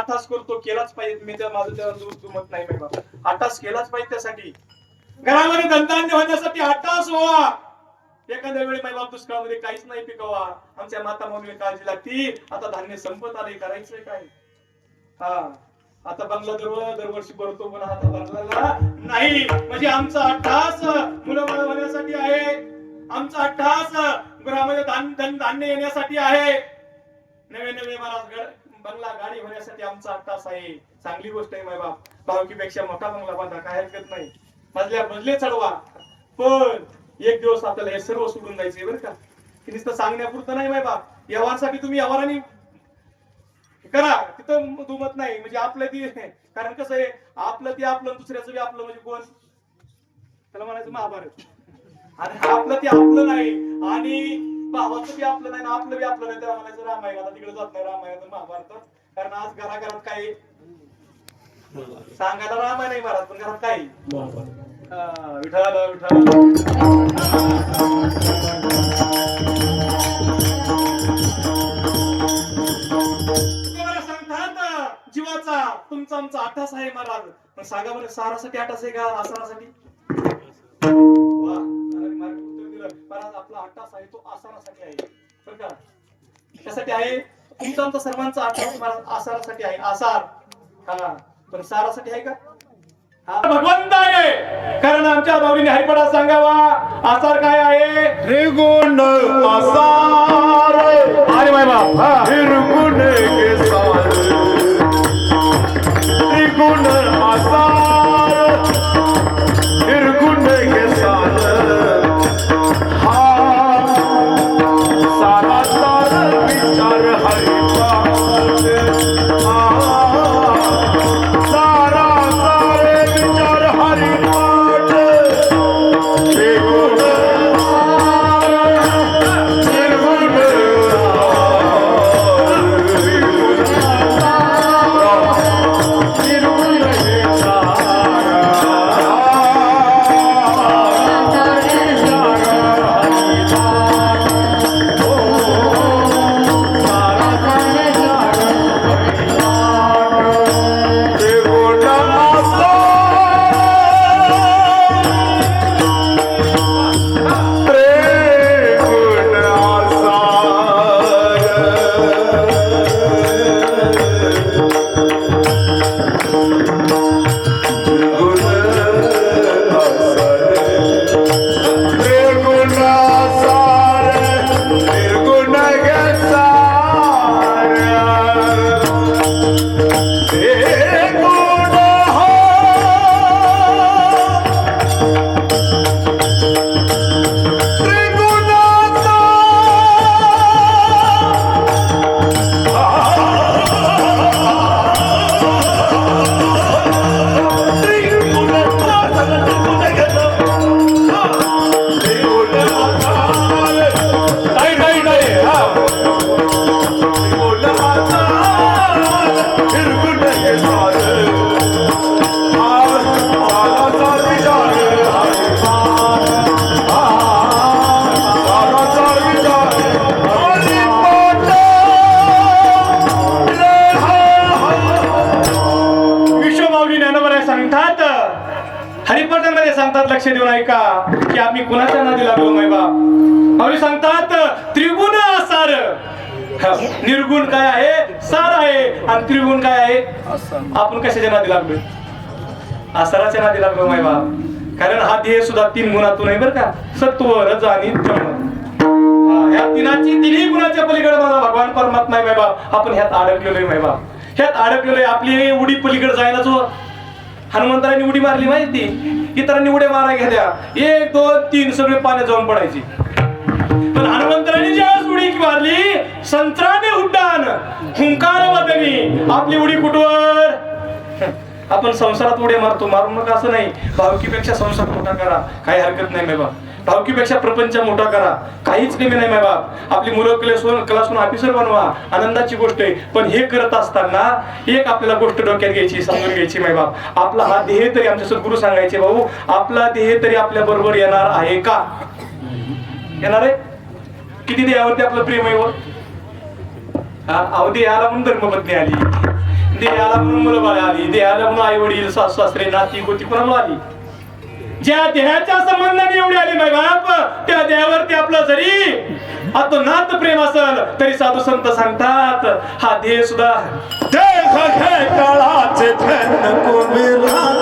ATAS करतो केलाच पाहिजे. मी तर माझं त्यावर दुमत नाही बाबा. अटास केलाच पाहिजे त्यासाठी. घरामध्ये धनधान्य होण्यासाठी अटास व्हा. एखाद्या वेळी माझ्या बाप दुष्काळामध्ये काहीच नाही पिकवा. आमच्या माता मौली काळजी लागती. आता धान्य संपत आले करायचंय काय? हा. आता बंगला दर दरवर्षी भरतो पण आता बंगलाला नाही. म्हणजे आमचा अट्टास मुलं मला होण्यासाठी आहे. आमचा अट्टास घरामध्ये धान्य येण्यासाठी आहे. नवे नवे मला बंगला गाडी होण्यासाठी आमचा अट्टास आहे. चांगली गोष्ट आहे माय बाप भावकीपेक्षा मोठा बंगला बांधा काय हरकत नाही. मजल्या मजले चढवा. पण एक दिवस आपल्याला हे सर्व सोडून जायचंय बरं का. की नुसतं सांगण्यापुरतं नाही माय बाप यावासाठी तुम्ही यावाराने करा. तिथं दुमत नाही. म्हणजे आपलं ती कारण कसं आहे आपलं ते आपलं दुसऱ्याचं बी आपलं म्हणजे कोण? त्याला म्हणायचं महाभारत. आणि आपलं ते आपलं नाही. आणि भावाचं बी आपलं नाही आणि आपलं बी आपलं नाही. त्याला म्हणायचं रामायण आता तिकडे जात नाही रामायण महाभारतात कारण आज घराघरात काय सांगायला रामायण नाही महाराज पण घरात काय विठाल विठाल सांगतात जीवाचा तुमचा आमचा आठास आहे महाराज. पण सांगा बरं सारासाठी आठास आहे का आसारासाठी आसारासाठी आहे. बरं का? कशासाठी आहे? तुमचा आमचा सर्वांचा महाराज आसारासाठी आहे. आसार. हा. पण सारासाठी आहे का? हा, भगवंत आहे. कारण आमच्या भावनीने हरिपडा सांगावा आसार काय आहे? त्रिगुण आसार. लक्ष देऊन ऐका की आम्ही कुणाच्या नादी लागलो माय बाप? माऊली सांगतात त्रिगुण सार निर्गुण काय आहे? सार आहे. आणि त्रिगुण काय आहे? आपण कशाच्या नादी लागलोय? आसाराच्या नादी लागलो माय बाप. कारण हा ध्येय सुद्धा तीन गुणातून आहे बरं का? सत्व रज आणि तम ह्या तिनाची तिन्ही गुणाच्या पलीकडे माझा भगवान परमात्मा आहे माय बाप. आपण ह्यात अडकलेलो आहे माय बाप. ह्यात अडकलेलो आहे आपली उडी पलीकडे जायला जो हनुमंतरांनी उडी मारली माहिती इतरांनी उड्या मारा घेतल्या. एक दोन तीन सगळे पाण्यात जाऊन पडायची. पण हनुमंतरांनी ज्यावेळेस उडी मारली संत्राने उड्डाण. हुंकार वदनी आपली उडी कुठवर? आपण संसारात उड्या मारतो. मारू नका असं नाही. भावकीपेक्षा संसार मोठा करा. काही हरकत नाही मेबा भावकीपेक्षा प्रपंच मोठा करा. काहीच कमी नाही माय बाप. आपली मुलं क्लासून क्लासून ऑफिसर बनवा. आनंदाची गोष्ट आहे. पण हे करत असताना एक आपल्याला गोष्ट डोक्यात घ्यायची समजून घ्यायची माय बाप. आपला हा देह तरी आमचे सद्गुरू सांगायचे भाऊ. आपला देह तरी आपल्या बरोबर येणार आहे का? येणार आहे? किती देहावरती आपलं प्रेम आहे व? अवधी आला म्हणून धर्मपत्नी आली. देहाला म्हणून मुलं बाळ आली. देहाला म्हणून आई वडील सासू सासरे नाती गोती कोणाला आली? ज्या देहाच्या संबंधाने एवढी आली माय बाप त्या देहावरती आपलं जरी आता नात प्रेम असल तरी साधू संत सांगतात हा देह सुद्धा देह हे काळाचे धन कोणी